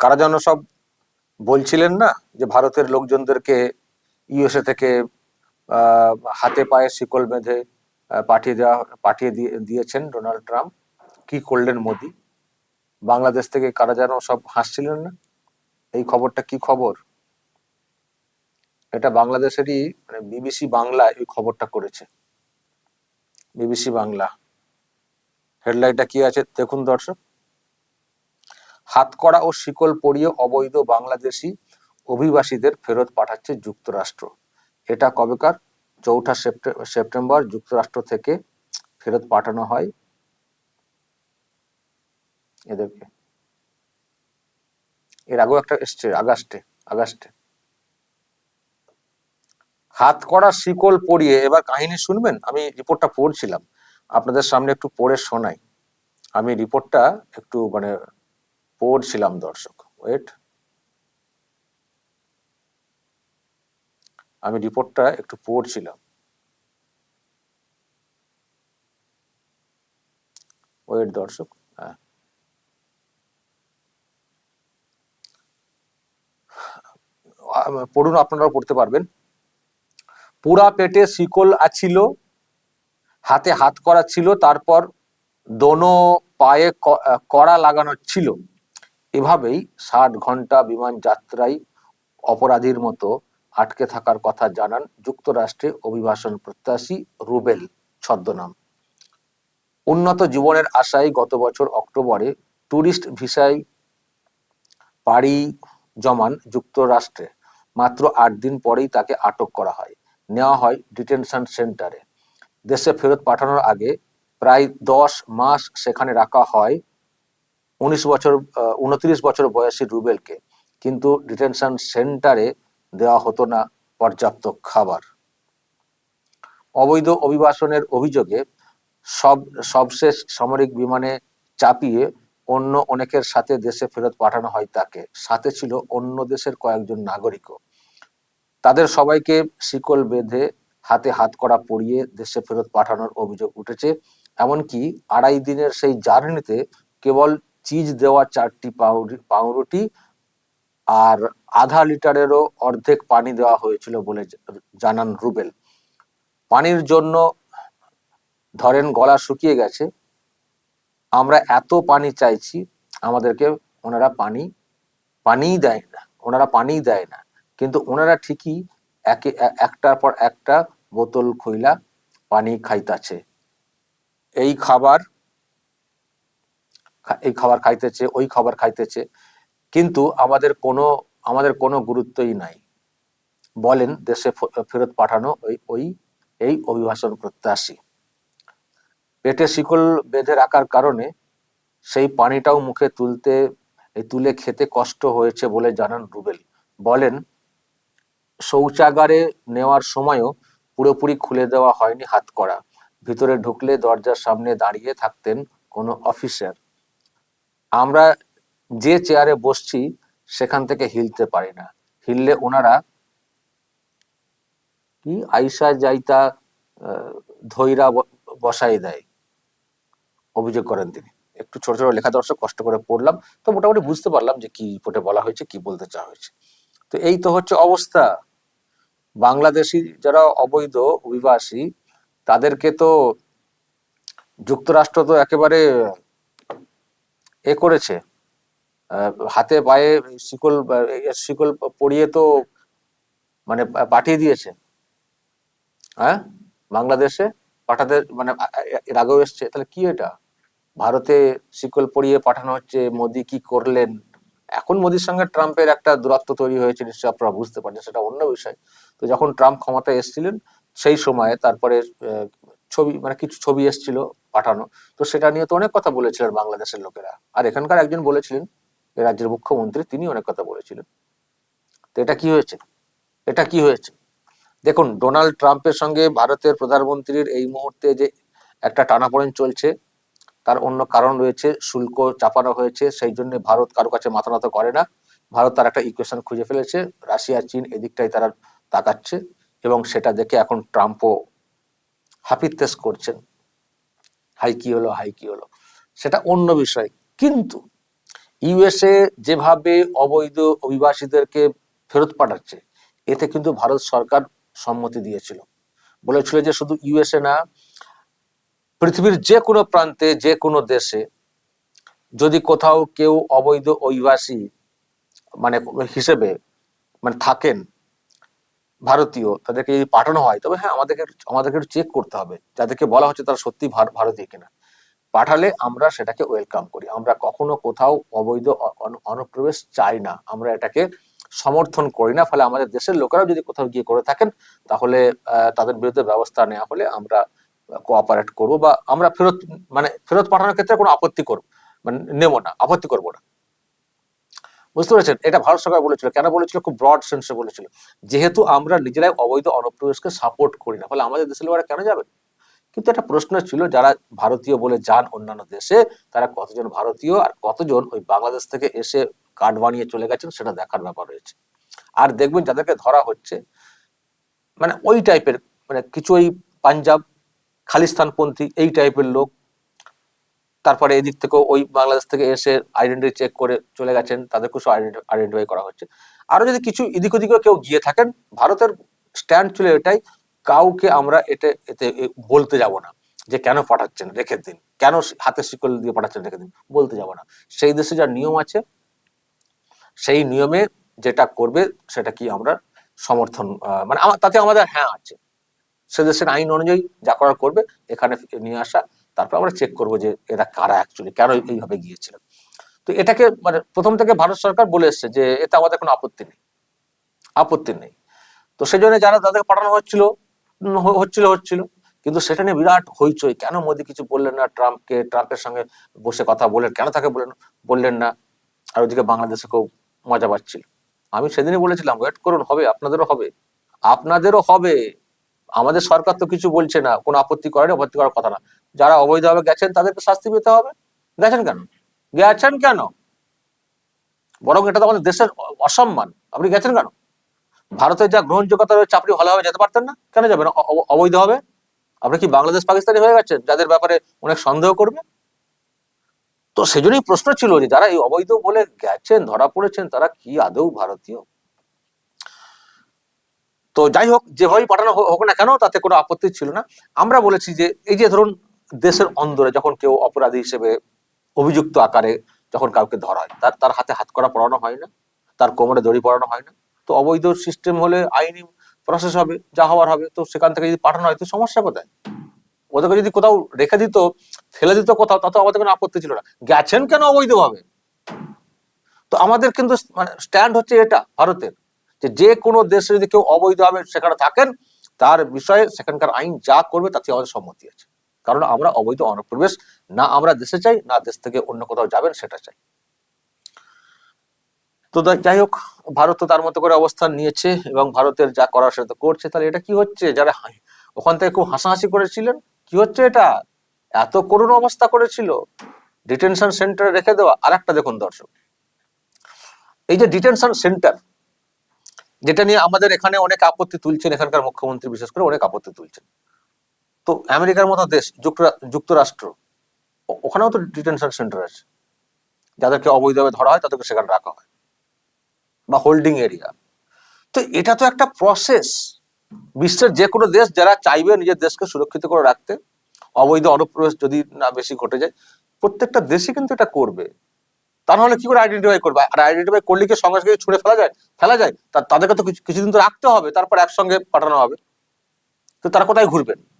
কারা যেন সব বলছিলেন না যে ভারতের লোকজনদেরকে ইউএসএ থেকে হাতে পায়ে শিকল বেঁধে পাঠিয়ে দেওয়া, পাঠিয়ে দিয়ে, দিয়েছেন ডোনাল্ড ট্রাম্প। কি করলেন মোদি? বাংলাদেশ থেকে কারা যেন সব হাসছিলেন না? এই খবরটা কি খবর? এটা বাংলাদেশেরই মানে বিবিসি বাংলা এই খবরটা করেছে। বিবিসি বাংলা। হেডলাইনটা কি আছে? দেখুন দর্শক। হাতকড়া ও শিকল পরিয়ে অবৈধ বাংলাদেশি অভিবাসীদের ফেরত পাঠাচ্ছে যুক্তরাষ্ট্র। এটা কবেকার? চৌঠা সেপ্টে- সেপ্টেম্বর যুক্তরাষ্ট্র থেকে ফেরত পাঠানো হয়। এদেরকে। এর আগেও একটা এসছে, আগস্টে আগস্টে। হাত করা শিকল পরিয়ে, এবার কাহিনী শুনবেন? আমি রিপোর্টটা পড়ছিলাম। আপনাদের সামনে একটু পড়ে শোনাই। আমি রিপোর্টটা একটু মানে পড়ছিলাম দর্শক। ওয়েট আমি রিপোর্টটা একটু পড়ছিলাম। ওয়েট দর্শক হ্যাঁ। পড়ুন, আপনারাও পড়তে পারবেন। পুরা পেটে শিকল আছিল, হাতে হাত করা ছিল, তারপর দোনো পায়ে কড়া লাগানো ছিল। এভাবেই ষাট ঘণ্টা বিমান যাত্রায় অপরাধীর মতো আটকে থাকার কথা জানান যুক্তরাষ্ট্রে অভিবাসন প্রত্যাশী রুবেল ছদ্মনাম। উন্নত জীবনের আশায় গত বছর অক্টোবরে ট্যুরিস্ট ভিসায় পাড়ি জমান যুক্তরাষ্ট্রে। মাত্র আট দিন পরেই তাকে আটক করা হয়। নেওয়া হয় ডিটেনশন সেন্টারে। দেশে ফেরত পাঠানোর আগে প্রায় দশ মাস সেখানে রাখা হয় উনিশ বছর উনত্রিশ বছর বয়সী রুবেলকে কিন্তু ডিটেনশন সেন্টারে দেওয়া হতো না পর্যাপ্ত খাবার। অবৈধ অভিবাসনের অভিযোগে সব, সবশেষ সামরিক বিমানে চাপিয়ে অন্য অনেকের সাথে দেশে ফেরত পাঠানো হয় তাকে। সাথে ছিল অন্য দেশের কয়েকজন নাগরিকও। তাদের সবাইকে শিকল বেঁধে হাতে হাত করা পরিয়ে দেশে ফেরত পাঠানোর অভিযোগ উঠেছে। এমনকি আড়াই দিনের সেই জার্নিতে কেবল চিজ দেওয়া চারটি পাউরু- পাউরুটি আর আধা লিটারেরও অর্ধেক পানি দেওয়া হয়েছিল বলে জানান রুবেল। পানির জন্য ধরেন গলা শুকিয়ে গেছে, আমরা এত পানি চাইছি, আমাদেরকে ওনারা পানি, পানিই দেয় না, ওনারা পানিই দেয় না। কিন্তু ওনারা ঠিকই একে একটার পর একটা বোতল খইলা পানি খাইতাছে। এই খাবার এই খাবার খাইতেছে, ওই খাবার খাইতেছে। কিন্তু আমাদের কোনো আমাদের কোনো গুরুত্বই নাই। বলেন দেশে ফেরত পাঠানো ওই ওই, এই অভিবাসন প্রত্যাশী। পেটে শিকল বেঁধে রাখার কারণে সেই পানিটাও মুখে তুলতে, তুলে খেতে কষ্ট হয়েছে বলে জানান রুবেল। বলেন, শৌচাগারে নেওয়ার সময়ও পুরোপুরি খুলে দেওয়া হয়নি হাত করা। ভিতরে ঢুকলে দরজার সামনে দাঁড়িয়ে থাকতেন কোনো অফিসার। আমরা যে চেয়ারে বসছি, সেখান থেকে হিলতে পারি না। হিললে ওনারা কি আইসা যাইতা ধৈরা বসাই দেয়। অভিযোগ করেন তিনি। একটু ছোট ছোট লেখা দর্শক কষ্ট করে পড়লাম, তো মোটামুটি বুঝতে পারলাম যে কি রিপোর্টে বলা হয়েছে, কি বলতে চাওয়া হয়েছে। তো এই তো হচ্ছে অবস্থা। বাংলাদেশি যারা অবৈধ অভিবাসী, তাদেরকে তো যুক্তরাষ্ট্র তো একেবারে এ করেছে। হাতে পায়ে শিকল শিকল পরিয়ে তো মানে পাঠিয়ে দিয়েছে। হ্যাঁ বাংলাদেশে পাঠাতে মানে আগেও এসছে। তাহলে কি এটা? ভারতে শিকল পরিয়ে পাঠানো হচ্ছে, মোদি কি করলেন? এখন মোদির সঙ্গে ট্রাম্পের একটা দূরত্ব তৈরি হয়েছে, নিশ্চয়ই আপনারা বুঝতে পারছেন, সেটা অন্য বিষয়। তো যখন ট্রাম্প ক্ষমতায় এসেছিলেন, সেই সময়ে তারপরে ছবি মানে কিছু ছবি এসেছিল পাঠানো। তো সেটা নিয়ে তো অনেক কথা বলেছিলেন বাংলাদেশের লোকেরা। আর এখানকার একজন বলেছিলেন রাজ্যের মুখ্যমন্ত্রী তিনি অনেক কথা বলেছিলেন। তো এটা কি হয়েছে? এটা কি হয়েছে? দেখুন, ডোনাল্ড ট্রাম্পের সঙ্গে ভারতের প্রধানমন্ত্রীর এই মুহূর্তে যে একটা টানাপোড়েন চলছে, তার অন্য কারণ রয়েছে, শুল্ক চাপানো হয়েছে, সেই জন্য ভারত কারও কাছে মাথা নত করে না। ভারত তার একটা ইকুয়েশন খুঁজে ফেলেছে, রাশিয়া, চীন এদিকটাই তারা তাকাচ্ছে এবং সেটা দেখে এখন ট্রাম্পও হাপিত্তেস করছেন। হাই কি হলো, হাই কি হলো? সেটা অন্য বিষয়। কিন্তু ইউএসএ যেভাবে অবৈধ অভিবাসীদেরকে ফেরত পাঠাচ্ছে, এতে কিন্তু ভারত সরকার সম্মতি দিয়েছিল। বলেছিল যে শুধু ইউএসএ না, পৃথিবীর যে কোনো প্রান্তে, যে কোনো দেশে যদি কোথাও কেউ অবৈধ অভিবাসী মানে হিসেবে মানে থাকেন ভারতীয়, তাদেরকে যদি পাঠানো হয়, তবে হ্যাঁ আমাদেরকে আমাদেরকে একটু চেক করতে হবে। যাদেরকে বলা হচ্ছে তারা সত্যি ভার- ভারতীয় কিনা। পাঠালে আমরা সেটাকে ওয়েলকাম করি। আমরা কখনো কোথাও অবৈধ অনুপ্রবেশ চাই না। আমরা এটাকে সমর্থন করি না। ফলে আমাদের দেশের লোকেরাও যদি কোথাও গিয়ে করে থাকেন, তাহলে তাদের বিরুদ্ধে ব্যবস্থা নেওয়া হলে আমরা কোঅপারেট করব বা আমরা ফেরত মানে ফেরত পাঠানোর ক্ষেত্রে কোনো আপত্তি করব মানে নেব না, আপত্তি করব না। বুঝতে পেরেছেন? এটা ভারত সরকার বলেছিল। কেন বলেছিল? খুব ব্রড সেন্সে বলেছিল। যেহেতু আমরা নিজেরাই অবৈধ অনুপ্রবেশকে সাপোর্ট করি না, ফলে আমাদের দেশের লোকেরা কেন যাবেন কিন্তু একটা প্রশ্ন ছিল, যারা ভারতীয় বলে যান অন্যান্য দেশে, তারা কতজন ভারতীয় আর কতজন ওই বাংলাদেশ থেকে এসে কার্ড বানিয়ে চলে গেছেন সেটা দেখার ব্যাপার রয়েছে। আর দেখবেন যাদেরকে ধরা হচ্ছে মানে ওই টাইপের মানে কিছু ওই পাঞ্জাব, খালিস্তানপন্থী, এই টাইপের লোক তারপরে এদিক থেকেও ওই বাংলাদেশ থেকে এসে আইডেন্টি চেক করে চলে গেছেন, তাদেরকেও সব আইডেন্টিফাই করা হচ্ছে। আরও যদি কিছু এদিক ওদিকেও কেউ গিয়ে থাকেন, ভারতের স্ট্যান্ড ছিল এটাই, কাউকে আমরা এটা এতে বলতে যাব না যে কেন পাঠাচ্ছেন, রেখে দিন। কেন হাতে শিকল দিয়ে পাঠাচ্ছেন, রেখে দিন, বলতে যাব না। সেই দেশে যা নিয়ম আছে, সেই নিয়মে যেটা করবে, সেটা কি আমরা সমর্থন মানে তাতে আমাদের হ্যাঁ আছে। সে দেশের আইন অনুযায়ী যা করার করবে, এখানে নিয়ে আসা। তারপর আমরা চেক করব যে এরা কারা অ্যাকচুয়ালি কেন এইভাবে গিয়েছিলেন তো এটাকে মানে প্রথম থেকে ভারত সরকার বলে এসছে যে এটা আমাদের কোনো আপত্তি নেই। আপত্তি নেই। তো সেই জন্য যারা তাদেরকে পাঠানো হচ্ছিল হচ্ছিল হচ্ছিল। কিন্তু সেটা নিয়ে বিরাট হইচই। কেন মোদী কিছু বললেন না? ট্রাম্পকে, ট্রাম্পের সঙ্গে বসে কথা বললেন, কেন তাকে বললেন বললেন না? আর ওদিকে বাংলাদেশে খুব মজা পাচ্ছিল। আমি সেদিনই বলেছিলাম ওয়েট করুন, হবে, আপনাদেরও হবে। আপনাদেরও হবে। আমাদের সরকার তো কিছু বলছে না। কোনো আপত্তি করেনি, আপত্তি করার কথা না। যারা অবৈধভাবে গেছেন, তাদেরকে শাস্তি পেতে হবে। গেছেন কেন? গেছেন কেন? বরং এটা তো আমাদের দেশের অসম্মান। আপনি গেছেন কেন? ভারতের যা গ্রহণযোগ্যতা রয়েছে, আপনি ভালোভাবে যেতে পারতেন না? কেন যাবেন? অবৈধ হবে আপনি কি বাংলাদেশ পাকিস্তানি হয়ে গেছেন, যাদের ব্যাপারে অনেক সন্দেহ করবে? তো সেজন্যই প্রশ্ন ছিল যে যারা এই অবৈধ বলে গেছেন, ধরা পড়েছেন, তারা কি আদৌ ভারতীয়? তো যাই হোক, যেভাবেই পাঠানো হোক না কেন, তাতে কোনো আপত্তি ছিল না। আমরা বলেছি যে, এই যে ধরুন দেশের অন্দরে যখন কেউ অপরাধী হিসেবে অভিযুক্ত আকারে যখন কাউকে ধরা হয়, তার তার হাতে হাত করা পড়ানো হয় না, তার কোমরে দড়ি পড়ানো হয় না, তো অবৈধ সিস্টেম হলে আইনি প্রসেস হবে, যা হওয়ার হবে, তো সেখান থেকে যদি পাঠানো হয়, তো সমস্যা কোথায়? ওদেরকে যদি কোথাও রেখে দিত, ফেলে দিত কোথাও, তাতে আমাদের কোনো আপত্তি ছিল না। গেছেন কেন অবৈধভাবে? তো আমাদের কিন্তু মানে স্ট্যান্ড হচ্ছে এটা, ভারতের, যে যে কোনো দেশে যদি কেউ অবৈধভাবে সেখানে থাকেন, তার বিষয়ে সেখানকার আইন যা করবে, তাতে আমাদের সম্মতি আছে। কারণ আমরা অবৈধ অনুপ্রবেশ, না আমরা দেশে চাই, না দেশ থেকে অন্য কোথাও যাবেন, সেটা চাই। তো যাই হোক, ভারত তো তার মতো করে অবস্থান নিয়েছে এবং ভারতের যা করার সেটা করছে। তাহলে এটা কি হচ্ছে? যারা ওখান থেকে খুব হাসাহাসি করেছিলেন? কি হচ্ছে এটা? এত করুণ অবস্থা করেছিল। ডিটেনশন সেন্টারে রেখে দেওয়া। আর একটা দেখুন দর্শক। এই যে ডিটেনশন সেন্টার, যেটা নিয়ে আমাদের এখানে অনেক আপত্তি তুলছেন, এখানকার মুখ্যমন্ত্রী বিশেষ করে অনেক আপত্তি তুলছেন। তো আমেরিকার মতো দেশ, যুক্তরা- যুক্তরাষ্ট্র ওখানেও তো ডিটেনশন সেন্টার আছে। যাদেরকে অবৈধভাবে ধরা হয়, তাদেরকে সেখানে রাখা হয়। বা হোল্ডিং এরিয়া তো এটা তো একটা প্রসেস বিশ্বের যে কোনো দেশ যারা চাইবে নিজের দেশকে সুরক্ষিত করে রাখতে, অবৈধ অনুপ্রবেশ যদি না বেশি ঘটে যায়, প্রত্যেকটা দেশই কিন্তু এটা করবে। তা নাহলে কি করে আইডেন্টিফাই করবে? আর আইডেন্টিফাই করলে কি সঙ্গে সঙ্গে ছুড়ে ফেলা যায়? ফেলা যায়? তাদেরকে তো কিছু- কিছুদিন তো রাখতে হবে, তারপর একসঙ্গে পাঠানো হবে। তো তারা কোথায় ঘুরবেন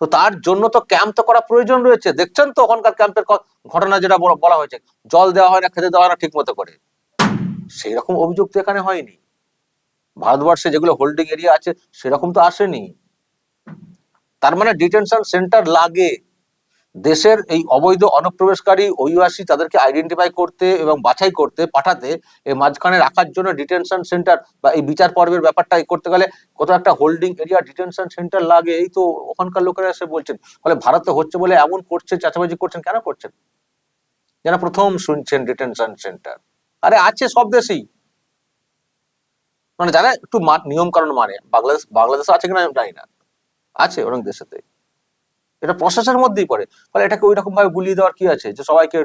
তো তার জন্য তো ক্যাম্প তো করা প্রয়োজন রয়েছে। দেখছেন তো ওখানকার ক্যাম্পের ঘটনা যেটা বলা- হয়েছে। জল দেওয়া হয় না, খেতে দেওয়া হয় না ঠিক মতো করে। সেই রকম অভিযোগ তো এখানে হয়নি। ভারতবর্ষে যেগুলো হোল্ডিং এরিয়া আছে, সেরকম তো আসেনি। তার মানে ডিটেনশন সেন্টার লাগে। দেশের এই অবৈধ অনুপ্রবেশকারী অভিবাসী তাদেরকে আইডেন্টিফাই করতে এবং বাছাই করতে, পাঠাতে এই মাঝখানে রাখার জন্য ডিটেনশন সেন্টার বা এই বিচার পর্বের ব্যাপারটা করতে গেলে কোথাও একটা হোল্ডিং এরিয়া ডিটেনশন সেন্টার লাগে, এই তো ওখানকার লোকেরা এসে বলছেন। ফলে ভারতে হচ্ছে বলে এমন করছে, চাচাবাজি করছেন, কেন করছেন? যেন প্রথম শুনছেন ডিটেনশন সেন্টার আরে আছে সব দেশেই। মানে যারা একটু নিয়ম কারণ মানে বাংলাদেশ বাংলাদেশে আছে কিনা আমি জানি না। আছে অনেক দেশেতে। এটা প্রসেসের মধ্যেই পড়ে। ফলে এটাকে ওই রকম ভাবে গুলিয়ে দেওয়ার কি আছে? যে সবাইকে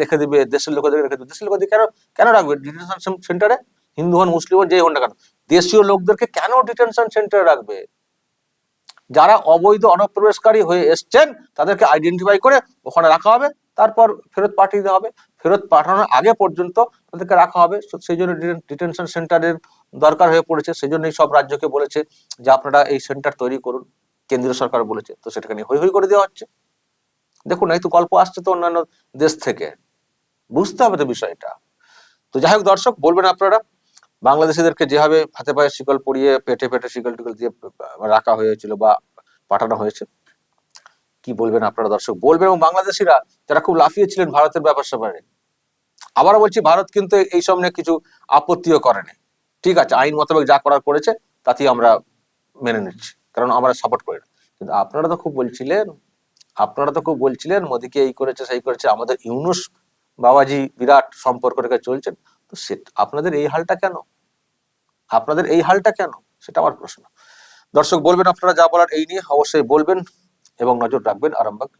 রেখে দিবে, দেশের লোকেদের রেখে দেবে। দেশের লোকেদের কেন কেন রাখবে? ডিটেনশন সেন্টারে হিন্দু হন, মুসলিম হন যে হন না কেন। দেশীয় লোকদেরকে কেন ডিটেনশন সেন্টারে রাখবে? যারা অবৈধ, অনুপ্রবেশকারী হয়ে এসছেন, তাদেরকে আইডেন্টিফাই করে ওখানে রাখা হবে। তারপর ফেরত পাঠিয়ে দেওয়া হবে। ফেরত পাঠানোর আগে পর্যন্ত তাদেরকে রাখা হবে। সেই জন্য ডিটেনশন সেন্টারের দরকার হয়ে পড়েছে। সেই জন্যই সব রাজ্যকে বলেছে যে আপনারা এই সেন্টার তৈরি করুন। কেন্দ্রীয় সরকার বলেছে, তো সেটাকে নিয়ে হই হই করে দেওয়া হচ্ছে। দেখুন, এই তো গল্প আসছে তো অন্যান্য দেশ থেকে। বুঝতে হবে তো বিষয়টা। তো যাই হোক, দর্শক, বলবেন আপনারা, বাংলাদেশিদেরকে যেভাবে হাতে পায়ে শিকল পরিয়ে পেটে পেটে শিকল টিকল দিয়ে রাখা হয়েছিল বা পাঠানো হয়েছে, কি বলবেন আপনারা, দর্শক? বলবেন এবং বাংলাদেশিরা যারা খুব লাফিয়েছিলেন ভারতের ব্যাপার স্যাপারে, আবারও বলছি, ভারত কিন্তু এই সব নিয়ে কিছু আপত্তিও করেনি। ঠিক আছে, আইন মোতাবেক যা করার করেছে, তাতেই আমরা মেনে নিচ্ছি। কারণ আমরা সাপোর্ট করি না। কিন্তু আপনারা তো খুব বলছিলেন, আপনারা তো খুব বলছিলেন, মোদীকে এই করেছে, সেই করেছে, আমাদের ইউনুস বাবাজি বিরাট সম্পর্ক রেখে চলছেন। তো সে, আপনাদের এই হালটা কেন? আপনাদের এই হালটা কেন? সেটা আমার প্রশ্ন। দর্শক, বলবেন আপনারা যা বলার এই নিয়ে, অবশ্যই বলবেন এবং নজর রাখবেন আরামবাগ